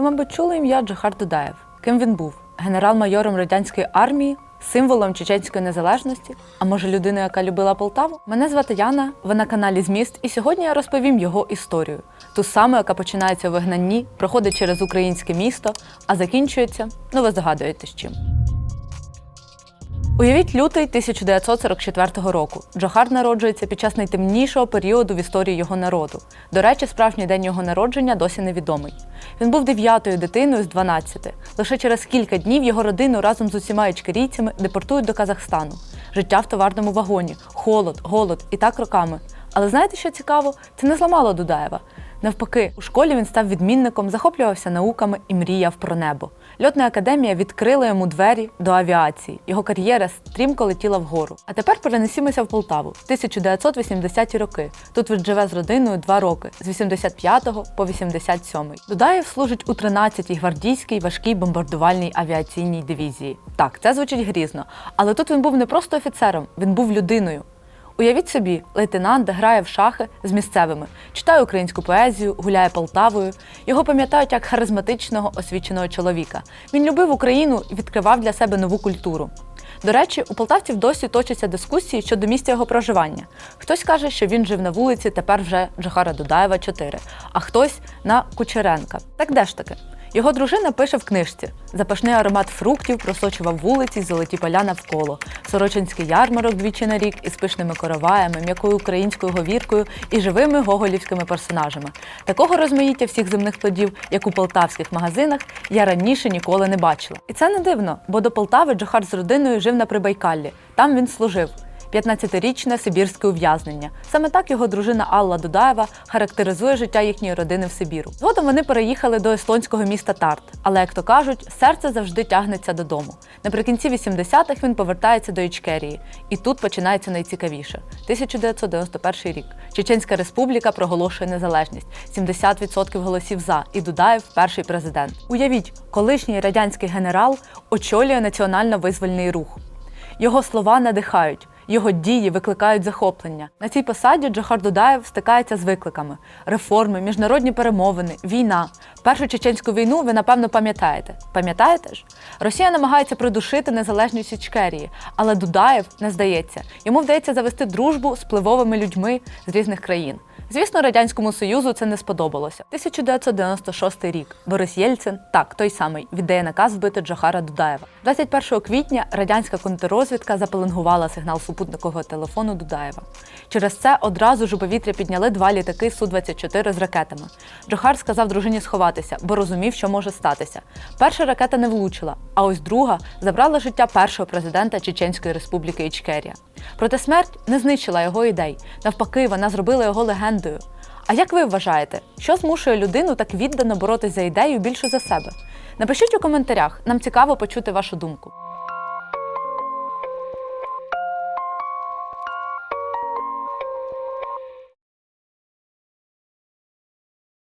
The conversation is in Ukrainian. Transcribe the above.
Ви, мабуть, чули ім'я Джохар Дудаєв. Ким він був? Генерал-майором радянської армії, символом чеченської незалежності, а може людиною, яка любила Полтаву? Мене звати Яна, ви на каналі Зміст, і сьогодні я розповім його історію. Ту саму, яка починається у вигнанні, проходить через українське місто, а закінчується, ну ви здогадуєтесь чим. Уявіть лютий 1944 року. Джохар народжується під час найтемнішого періоду в історії його народу. До речі, справжній день його народження досі невідомий. Він був дев'ятою дитиною з 12. Лише через кілька днів його родину разом з усіма ічкерійцями депортують до Казахстану. Життя в товарному вагоні, холод, голод і так роками. Але знаєте, що цікаво? Це не зламало Дудаєва. Навпаки, у школі він став відмінником, захоплювався науками і мріяв про небо. Льотна академія відкрила йому двері до авіації. Його кар'єра стрімко летіла вгору. А тепер перенесімося в Полтаву в 1980-ті роки. Тут він живе з родиною два роки з 85 по 87. Дудаєв служить у 13-й гвардійській важкій бомбардувальній авіаційній дивізії. Так, це звучить грізно, але тут він був не просто офіцером, він був людиною. Уявіть собі, лейтенант грає в шахи з місцевими, читає українську поезію, гуляє Полтавою. Його пам'ятають як харизматичного освіченого чоловіка. Він любив Україну і відкривав для себе нову культуру. До речі, у полтавців досі точаться дискусії щодо місця його проживання. Хтось каже, що він жив на вулиці, тепер вже Джохара Дудаєва 4, а хтось на Кучеренка. Так де ж таки? Його дружина пише в книжці: запашний аромат фруктів просочував вулиці золоті поля навколо, сорочинський ярмарок двічі на рік із пишними короваями, м'якою українською говіркою і живими гоголівськими персонажами. Такого розмаїття всіх земних плодів, як у полтавських магазинах, я раніше ніколи не бачила. І це не дивно, бо до Полтави Джохар з родиною жив на Прибайкаллі. Там він служив. 15-річне сибірське ув'язнення. Саме так його дружина Алла Дудаєва характеризує життя їхньої родини в Сибіру. Згодом вони переїхали до естонського міста Тарт, але як то кажуть, серце завжди тягнеться додому. Наприкінці 80-х він повертається до Ічкерії, і тут починається найцікавіше. 1991 рік. Чеченська республіка проголошує незалежність. 70% голосів за, і Дудаєв перший президент. Уявіть, колишній радянський генерал очолює національно-визвольний рух. Його слова надихають. Його дії викликають захоплення. На цій посаді Джохар Дудаєв стикається з викликами: реформи, міжнародні перемовини, війна. Першу чеченську війну ви напевно пам'ятаєте. Пам'ятаєте ж? Росія намагається придушити незалежність Ічкерії, але Дудаєв не здається. Йому вдається завести дружбу з впливовими людьми з різних країн. Звісно, радянському союзу це не сподобалося. 1996 рік. Борис Єльцин, так той самий, віддає наказ вбити Джохара Дудаєва. 21 квітня радянська контррозвідка запеленгувала сигнал супутникового телефону Дудаєва. Через це одразу ж у повітря підняли два літаки Су-24 з ракетами. Джохар сказав дружині сховатися, бо розумів, що може статися. Перша ракета не влучила, а ось друга забрала життя першого президента Чеченської республіки Ічкерія. Проте смерть не знищила його ідей. Навпаки, вона зробила його легендою. А як ви вважаєте, що змушує людину так віддано боротись за ідею більше за себе? Напишіть у коментарях, нам цікаво почути вашу думку.